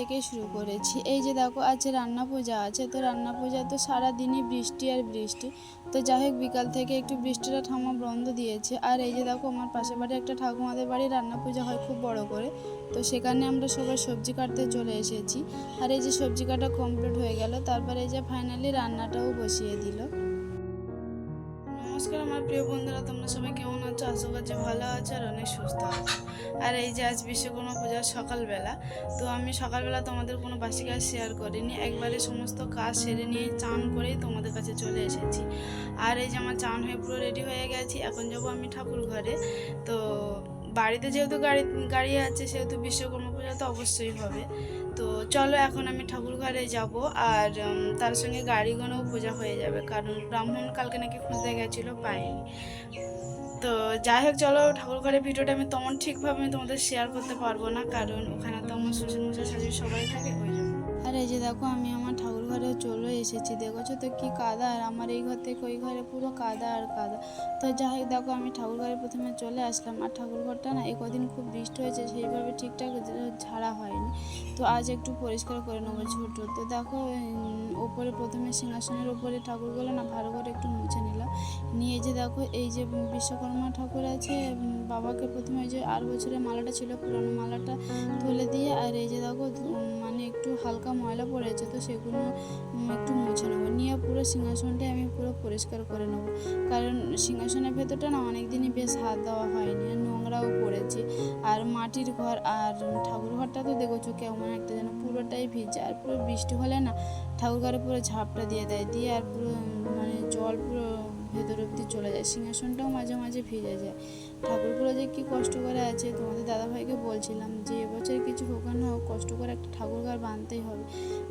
থেকে শুরু করেছি। এই যে দেখো আজ রান্না পূজা আছে, তো রান্না পূজা তো সারা দিনই বৃষ্টি আর বৃষ্টি। তো যাই হোক, বিকাল থেকে একটু বৃষ্টিটা ঠামা বন্ধ দিয়েছে। আর এই যে দেখো, আমার পাশের বাড়ি একটা ঠাকুমাদের বাড়ি রান্না পূজা হয় খুব বড় করে। তো সেখানে আমরা সবাই সবজি কাটতে চলে এসেছি। আর এই যে সবজি কাটা কমপ্লিট হয়ে গেল, তারপরে এই যে ফাইনালি রান্নাটাও বসিয়ে দিল। নমস্কার আমার প্রিয় বন্ধুরা, তোমরা সবাই কেমন আছো? আশা করছি ভালো আছো আর অনেক সুস্থ আছো। আর এই যে আজ বিশ্বকর্মা পূজার সকালবেলা, তো আমি সকালবেলা তোমাদের কোনো বাসি কাজ শেয়ার করিনি। একবারে সমস্ত কাজ সেরে নিয়ে চান করেই তোমাদের কাছে চলে এসেছি। আর এই যে আমার চান হয়ে পুরো রেডি হয়ে গেছি, এখন যাব আমি ঠাকুর ঘরে। তো বাড়িতে যেহেতু গাড়ি গাড়ি আছে, সেহেতু বিশ্বকর্মা পূজা তো অবশ্যই হবে। তো চলো এখন আমি ঠাকুর ঘরে যাব, আর তার সঙ্গে গাড়িগুলোও পূজা হয়ে যাবে, কারণ ব্রাহ্মণ কালকে নাকি খুঁজতে গেছিল, পাইনি। তো যাই হোক, চলো ঠাকুর ঘরের ভিডিওটা আমি তেমন ঠিকভাবে আমি তোমাদের শেয়ার করতে পারব না, কারণ ওখানে তো আমার শ্বশুর মশাই সবাই থাকে, ওই জন্য। আর এই যে দেখো, আমি আমার ঠাকুর ঘরে চলে এসেছি। দেখেছ তো কি কাদা? আর আমার এই ঘর থেকে ওই ঘরে পুরো কাদা আর কাদা। তো যাই হোক, দেখো আমি ঠাকুর ঘরে প্রথমে চলে আসলাম। আর ঠাকুর ঘরটা না এই কদিন খুব বৃষ্টি হয়েছে, সেইভাবে ঠিকঠাক ঝাড়া হয়নি। তো আজ একটু পরিষ্কার করে নেব ছোট তো দেখো ওপরে প্রথমে সিংহাসনের ওপরে ঠাকুরগুলো না ভালো করে একটু মুছে নিলাম। নিয়ে যে দেখো, এই যে বিশ্বকর্মা ঠাকুর আছে বাবাকে প্রথমে ওই যে আর বছরের মালাটা ছিল, পুরনো মালাটা তুলে দিয়ে, আর এই যে দেখো মানে একটু হালকা ময়লা পড়েছে তো সেগুলো একটু মুছে নেব। নিয়ে পুরো সিংহাসনটাই আমি পুরো পরিষ্কার করে নেব। কারণ সিংহাসনের ভেতরটা না অনেক দিনই বেশ হাত দেওয়া হয়নি। আর নোংরাও পড়েছে। আর মাটির ঘর আর ঠাকুর ঘরটা তো দেখেছ কেমন একটা যেন পুরোটাই ভিজে। আর পুরো বৃষ্টি হলে না ঠাকুর ঘরে পুরো ঝাপটা দিয়ে দেয়। দিয়ে আর পুরো মানে জল পুরো ভেতর অব্দি চলে যায়, সিংহাসনটাও মাঝে মাঝে ভিজে যায়। ঠাকুরগুলো যে কী কষ্ট করে আছে, তোমাদের দাদাভাইকে বলছিলাম যে, এবছর কিছু হোক না হোক, কষ্ট করে একটা ঠাকুর ঘর বাঁধতেই হবে।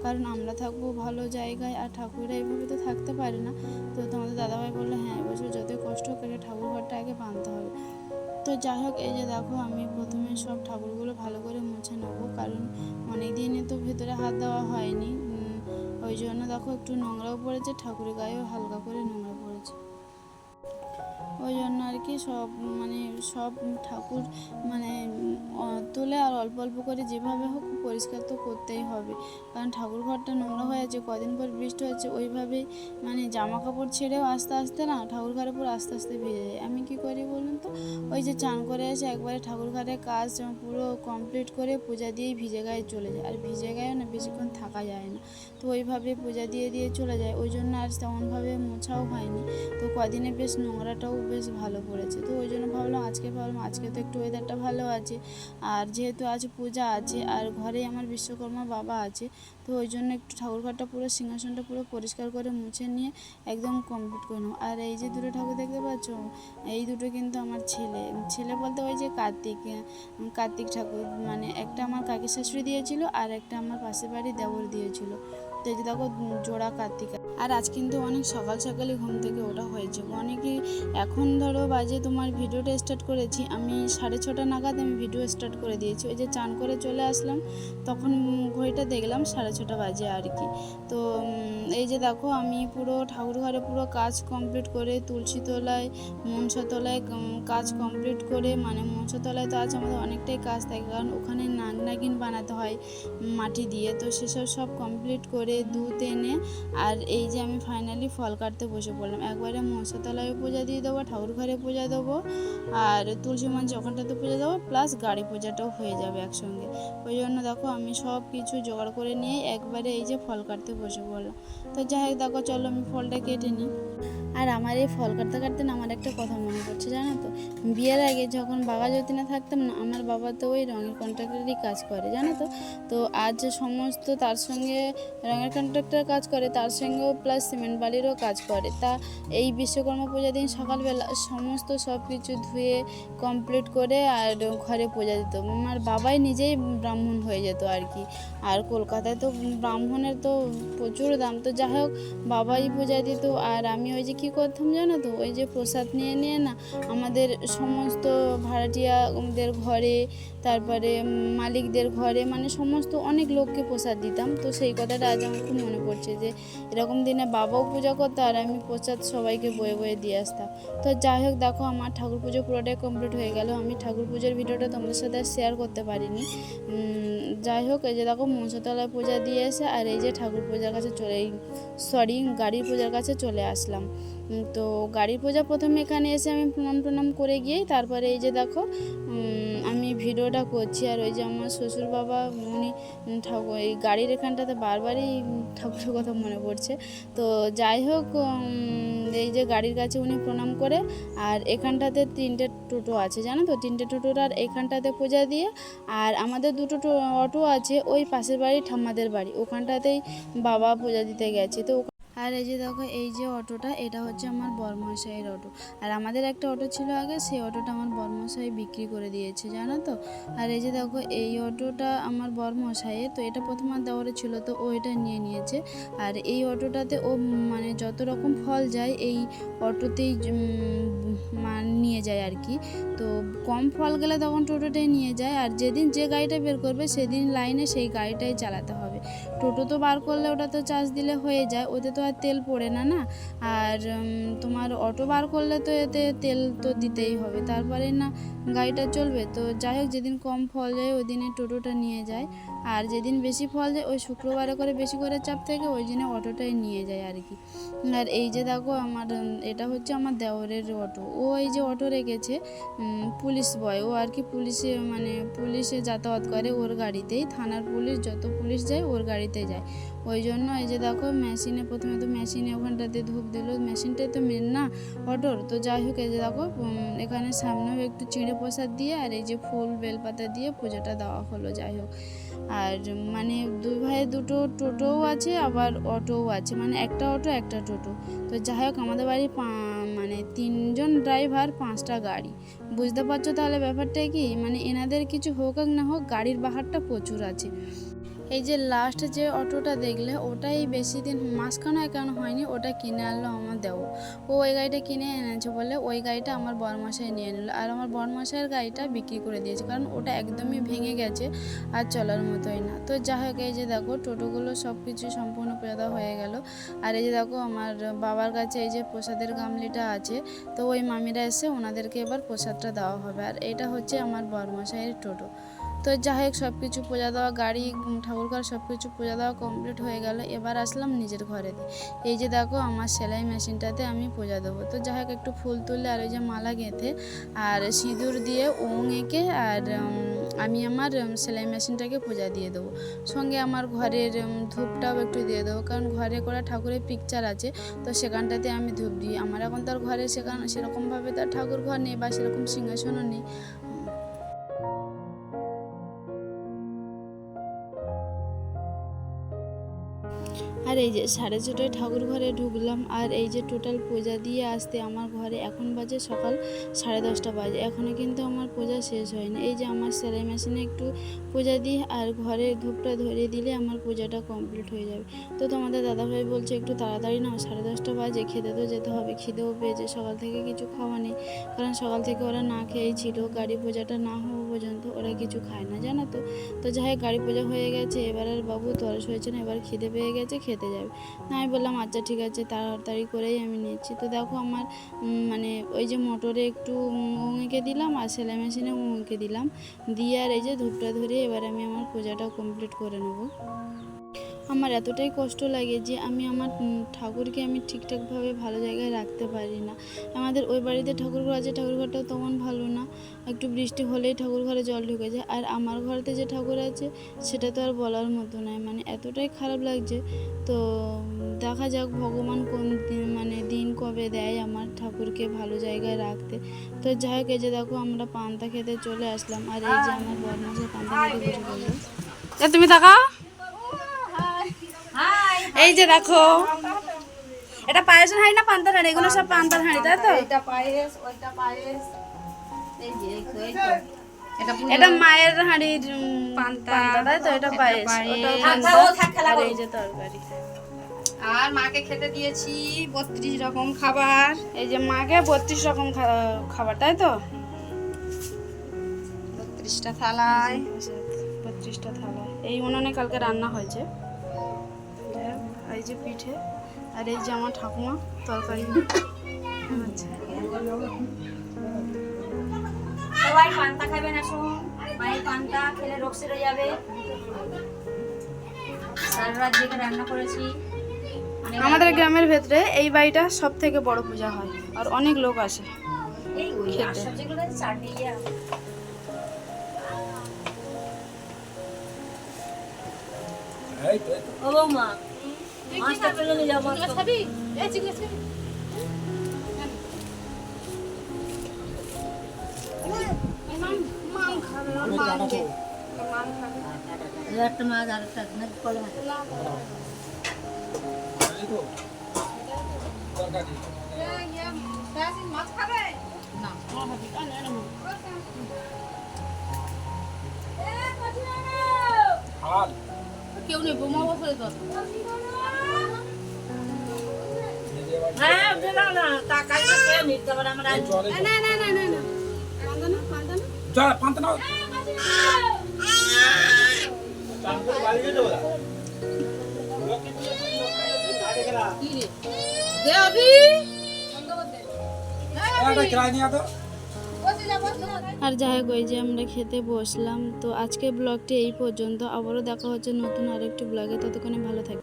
কারণ আমরা থাকব ভালো জায়গায় আর ঠাকুররা এইভাবে তো থাকতে পারে না। তো তোমাদের দাদাভাই বলল হ্যাঁ এবছর যতই কষ্ট হোক, একটা ঠাকুর ঘরটা আগে বাঁধতে হবে। তো যাই হোক, এই যে দেখো, আমি প্রথমে সব ঠাকুরগুলো ভালো করে মুছে নেব। কারণ অনেক দিনই তো ভেতরে হাত দেওয়া হয়নি। ওই জন্য দেখো, একটু নোংরাও পড়েছে, ঠাকুরের গায়েও হালকা করে নোংরা ওই জন্য আর কি সব মানে সব ঠাকুর মানে তুলে আর অল্প অল্প করে যেভাবে হোক পরিষ্কার তো করতেই হবে। কারণ ঠাকুর ঘরটা নোংরা হয়ে আছে, কদিন পর বৃষ্টি হচ্ছে ওইভাবেই মানে জামা কাপড় ছেড়েও আস্তে আস্তে না ঠাকুর ঘরে পুরো আস্তে আস্তে ভিজে যায়। আমি কি করি বলুন তো? ওই যে চান করে এসে একবারে ঠাকুর ঘরে কাজ পুরো কমপ্লিট করে পূজা দিয়েই ভিজে গায়ে চলে যায়। আর ভিজে গায়ে না বেশিক্ষণ থাকা যায় না। তো ওইভাবে পূজা দিয়ে দিয়ে চলে যায়। ওই জন্য আর তেমনভাবে মোছাও হয়নি। তো কদিনে বেশ নোংরাটাও বেশ ভালো পড়েছে তো ওই জন্য ভাবলাম আজকে ভাবলাম আজকে তো একটু ওয়েদারটা ভালো আছে। আর যেহেতু আজ পূজা আছে, আর ঘরে আমার বিশ্বকর্মা বাবা আছে, তো ওই জন্য একটু ঠাকুর ঘরটা পুরো, সিংহাসনটা পুরো পরিষ্কার করে মুছে নিয়ে একদম কমপ্লিট করে নেব। আর এই যে দুটো ঠাকুর দেখতে পাচ্ছ, এই দুটো কিন্তু আমার ছেলে। ছেলে বলতে ওই যে কার্তিক কার্তিক ঠাকুর। মানে একটা আমার কাকি শাশুড়ি দিয়েছিল, আর একটা আমার পাশের বাড়ি দেবর দিয়েছিল। তো এই যে দেখো জোড়া কার্তিক। আর আজ কিন্তু অনেক সকাল সকালই ঘুম থেকে ওটা হয়েছে। অনেকই এখন ধরো বাজে তোমার ভিডিওটা স্টার্ট করেছি, আমি সাড়ে ছটা নাগাদ আমি ভিডিও স্টার্ট করে দিয়েছি। ওই যে চান করে চলে আসলাম, তখন ঘড়িটা দেখলাম সাড়ে ছটা বাজে আর কি। তো এই যে দেখো আমি পুরো ঠাকুর ঘরে পুরো কাজ কমপ্লিট করে তুলসী তলায়, মনসা তলায় কাজ কমপ্লিট করে মানে মনসা তলায় তো আজ আমাদের অনেকটাই কাজ থাকে, কারণ ওখানে নাগ নাগিন বানাতে হয় মাটি দিয়ে। তো সেসব সব কমপ্লিট করে দুধ এনে আর এই যে আমি ফাইনালি ফল কাটতে বসে পড়লাম। একবারে মশাতলায় পূজা দিয়ে দেবো, ঠাকুর ঘরে পূজা দেবো, আর তুলসী মঞ্চে ওখানটাতে পূজা দেবো প্লাস গাড়ি পূজাটাও হয়ে যাবে একসঙ্গে। ওই জন্য দেখো আমি সব কিছু জোগাড় করে নিয়ে একবারে এই যে ফল কাটতে বসে পড়লাম। তো যাই হোক, দেখো, চলো আমি ফলটা কেটে নিই। আর আমার এই ফল কাটতে কাটতে না আমার একটা কথা মনে পড়ছে জানো তো? বিয়ের আগে যখন বাবা যতীনে থাকতাম না, আমার বাবা তো ওই রঙের কন্ট্রাক্টারই কাজ করে, জানো তো? তো আজ সমস্ত তার সঙ্গে রঙের কন্ট্রাক্টর কাজ করে, তার সঙ্গেও প্লাস সিমেন্ট বালিরও কাজ করে। তা এই বিশ্বকর্মা পূজা দিন সকালবেলা সমস্ত সব কিছু ধুয়ে কমপ্লিট করে আর ঘরে পূজা দিত। আমার বাবাই নিজেই ব্রাহ্মণ হয়ে যেত আর কি। আর কলকাতায় তো ব্রাহ্মণের তো প্রচুর দাম। তো যাই হোক, বাবাই পূজা দিত আর আমি ওই যে কি কী করতাম জানো তো? ওই যে প্রসাদ নিয়ে নিয়ে না আমাদের সমস্ত ভাড়াটিয়াদের ঘরে, তারপরে মালিকদের ঘরে মানে সমস্ত অনেক লোককে প্রসাদ দিতাম। তো সেই কথাটা আজ আমার খুব মনে পড়ছে যে, এরকম দিনে বাবাও পূজা করতো আর আমি প্রসাদ সবাইকে বয়ে বয়ে দিয়ে আসতাম। তো যাই হোক, দেখো আমার ঠাকুর পুজো পুরোটাই কমপ্লিট হয়ে গেল। আমি ঠাকুর পুজোর ভিডিওটা তোমাদের সাথে শেয়ার করতে পারিনি। যাই হোক, এই যে দেখো মনসাতলায় পূজা দিয়ে এসে আর এই যে ঠাকুর পূজার কাছে চলে সরি গাড়ির পূজার কাছে চলে আসলাম। তো গাড়ির পূজা প্রথমে এখানে এসে আমি প্রণাম টনাম করে গিয়েই তারপরে এই যে দেখো আমি ভিডিওটা করছি আর ওই যে আমার শ্বশুর বাবা, উনি ঠাকুর, এই গাড়ির এখানটাতে বারবারই ঠাকুরের কথা মনে পড়ছে। তো যাই হোক এই যে গাড়ির কাছে উনি প্রণাম করে আর এখানটাতে তিনটে টোটো আছে, জানো তো? তিনটে টোটোর আর এখানটাতে পূজা দিয়ে আর আমাদের দুটো অটো আছে, ওই পাশের বাড়ি ঠাম্মাদের বাড়ি। ওখানটাতেই বাবা পূজা দিতে গেছে। তো আর এই যে দেখো, এই যে অটোটা, এটা হচ্ছে আমার বর্মশাইয়ের অটো। আর আমাদের একটা অটো ছিল আগে, সেই অটোটা আমার বর্মশাই বিক্রি করে দিয়েছে, জানো তো? আর এই যে দেখো, এই অটোটা আমার বর্মশাইয়ের, তো এটা প্রথম আর দেওয়ারে ছিল, তো ও এটা নিয়ে নিয়েছে। আর এই অটোটাতে ও মানে যত রকম ফল যায়, এই অটোতেই নিয়ে যায় আর কি। তো কম ফল গেলে তখন টোটোটাই নিয়ে যায়, আর যেদিন যে গাড়িটা বের করবে, সেদিন লাইনে সেই গাড়িটাই চালাতে হবে। টোটো তো বার করলে ওটা তো চার্জ দিলে হয়ে যায়, ওতে তো আর তেল পড়ে না না? আর তোমার অটো বার করলে তো এতে তেল তো দিতেই হবে, তারপরে না গাড়িটা চলবে। তো যাই হোক, যেদিন কম ফল যায় ওই দিনে টোটোটা নিয়ে যায়। আর যেদিন বেশি ফল যায় ওই শুক্রবারে করে বেশি করে চাপ থাকে, ওই দিনে অটোটাই নিয়ে যায় আর কি। আর এই যে দেখো আমার এটা হচ্ছে আমার দেওরের অটো ও এই যে অটো রেখেছে পুলিশ বয় ও আর কি পুলিশে মানে পুলিশে যাতায়াত করে ওর গাড়িতেই। থানার পুলিশ, যত পুলিশ যায়, ওর গাড়িতে যায়। ওই জন্য এই যে দেখো মেশিনে প্রথমে তো মেশিনে ওখানটাতে ধূপ দিল। মেশিনটাই তো মেন না অটোর তো যাই হোক, এই যে দেখো এখানে সামনেও একটু চিঁড়ে প্রসাদ দিয়ে আর এই যে ফুল, বেলপাতা দিয়ে পুজোটা দেওয়া হলো, যাই হোক। আর মানে দুই ভাইয়ের দুটো টোটোও আছে, আবার অটোও আছে। মানে একটা অটো, একটা টোটো। তো যাই হোক, আমাদের বাড়ি মানে তিনজন ড্রাইভার, পাঁচটা গাড়ি। বুঝতে পারছ তাহলে ব্যাপারটা কি? মানে এনাদের কিছু হোক আর না হোক, গাড়ির বাহারটা প্রচুর আছে। এই যে লাস্ট যে অটোটা দেখলে, ওটাই বেশি দিন মাসখানেক কেন হয়নি, ওটা কিনে আনলো আমার দেও ও ওই গাড়িটা কিনে এনেছে বলে ওই গাড়িটা আমার বরমাসায় নিয়ে নিল। আর আমার বরমাসায়ের গাড়িটা বিক্রি করে দিয়েছে, কারণ ওটা একদমই ভেঙে গেছে আর চলার মতোই না। তো যাই হোক, এই যে দেখো, টোটোগুলো সব কিছু সম্পূর্ণ পেদা হয়ে গেল। আর এই যে দেখো, আমার বাবার কাছে এই যে প্রসাদের গামলিটা আছে, তো ওই মামিরা এসে ওনাদেরকে এবার প্রসাদটা দেওয়া হবে। আর এটা হচ্ছে আমার বরমশাইয়ের টোটো। তো যাই হোক সব কিছু পূজা দেওয়া গাড়ি উম, ঠাকুর ঘর সব কিছু পূজা দেওয়া কমপ্লিট হয়ে গেল। এবার আসলাম নিজের ঘরে। এই যে দেখো আমার সেলাই মেশিনটাতে আমি পূজা দেবো। তো যাই হোক একটু ফুল তুলে আর ওই যে মালা গেঁথে আর সিঁদুর দিয়ে ওং এঁকে আর আমি আমার সেলাই মেশিনটাকে পূজা দিয়ে দেবো। সঙ্গে আমার ঘরের ধূপটাও একটু দিয়ে দেবো। কারণ ঘরে করা ঠাকুরের পিকচার আছে তো সেখানটাতে আমি ধূপ দিই। আমার এখন তো আর ঘরে সেখান সেরকমভাবে তো আর ঠাকুর ঘর নেই বা সেরকম সিংহাসনও নেই। আর এই যে সাড়ে ছটায় ঠাকুর ঘরে ঢুকলাম, আর এই যে টোটাল পূজা দিয়ে আসতে আমার ঘরে এখন বাজে সকাল সাড়ে দশটা বাজে। এখনও কিন্তু আমার পূজা শেষ হয়নি। এই যে আমার সেলাই মেশিনে একটু পূজা দিই, আর ঘরে ধূপটা ধরিয়ে দিলে আমার পূজাটা কমপ্লিট হয়ে যাবে। তো তোমাদের দাদাভাই বলছে, একটু তাড়াতাড়ি নাও, সাড়ে দশটা বাজে, খেতে তো যেতে হবে, খিদেও পেয়েছে, সকাল থেকে কিছু খাওয়া নেই। কারণ সকাল থেকে ওরা না খেয়েই ছিল, গাড়ি পূজাটা না হওয়া পর্যন্ত ওরা কিছু খায় না, জানো তো? তো যাই গাড়ি পূজা হয়ে গেছে, এবার আর বাবু তরস হয়েছে না, এবার খিদে পেয়ে গেছে খেতে যাবে। না, আমি বললাম আচ্ছা ঠিক আছে, তাড়াতাড়ি করেই আমি নিচ্ছি। তো দেখো আমার মানে ওই যে মোটরে একটু উঁকে দিলাম আর সেলাই মেশিনে উঁকে দিলাম। দিয়ে আর এই যে ধূপটা ধরে এবার আমি আমার পূজাটা কমপ্লিট করে নেব। আমার এতটাই কষ্ট লাগে যে আমি আমার ঠাকুরকে আমি ঠিকঠাকভাবে ভালো জায়গায় রাখতে পারি না। আমাদের ওই বাড়িতে ঠাকুর ঘর আছে ঠাকুর ঘরটাও তেমন ভালো না। একটু বৃষ্টি হলেই ঠাকুর ঘরে জল ঢুকে যায়। আর আমার ঘরেতে যে ঠাকুর আছে, সেটা তো আর বলার মতো নয় মানে এতটাই খারাপ লাগছে। তো, দেখা যাক ভগবান কোন দিন মানে দিন কবে দেয় আমার ঠাকুরকে ভালো জায়গায় রাখতে। তো যাই হোক, এই যে দেখো আমরা পান্তা খেতে চলে আসলাম। আর এই যে আমার বর্মশাই পান্তা খেতে তুমি তাকাও এই যে দেখো। এটা পায়েস হাঁড়ি না পান্তার হাঁড়ি? এগুলো সব পান্তার হাঁড়ি তাই তো? এটা পায়েস ওইটা পায়েস। এই যে এই তো, এটা মায়ের হাঁড়ির পান্তা, তাই তো? এটা পায়েস। পায়েস। ওটাও থাক, পান্তা। থাক, ও থাক, খেলা আর এই যে তরকারি। আর মাকে খেতে দিয়েছি বত্রিশ রকম খাবার। এই যে মাকে বত্রিশ রকম খাবার তাই তো? বত্রিশটা থালায়। বত্রিশটা থালা। এই উনুনে কালকে রান্না হয়েছে। এই যে পিঠে আর এই যে আমার ঠাকুমা তরকারি আচ্ছা সবাই পান্তা খাবেন আসুন। মায়ের পান্তা খেলে রোগ সেরে যাবে। সারা রাত জেগে রান্না করেছি। আমাদের গ্রামের ভেতরে এই বাড়িটা সব থেকে বড় পূজা হয় আর অনেক লোক আসে খেতে। একটা মাছ আর একটা কলে মাছ কেউ নেই বোমা বসে তো আর যাই হোক ওই যে আমরা খেতে বসলাম তো আজকের ব্লগটি এই পর্যন্ত। আবারও দেখা হচ্ছে নতুন আরেকটি ব্লগে ততক্ষণে ভালো থাকবে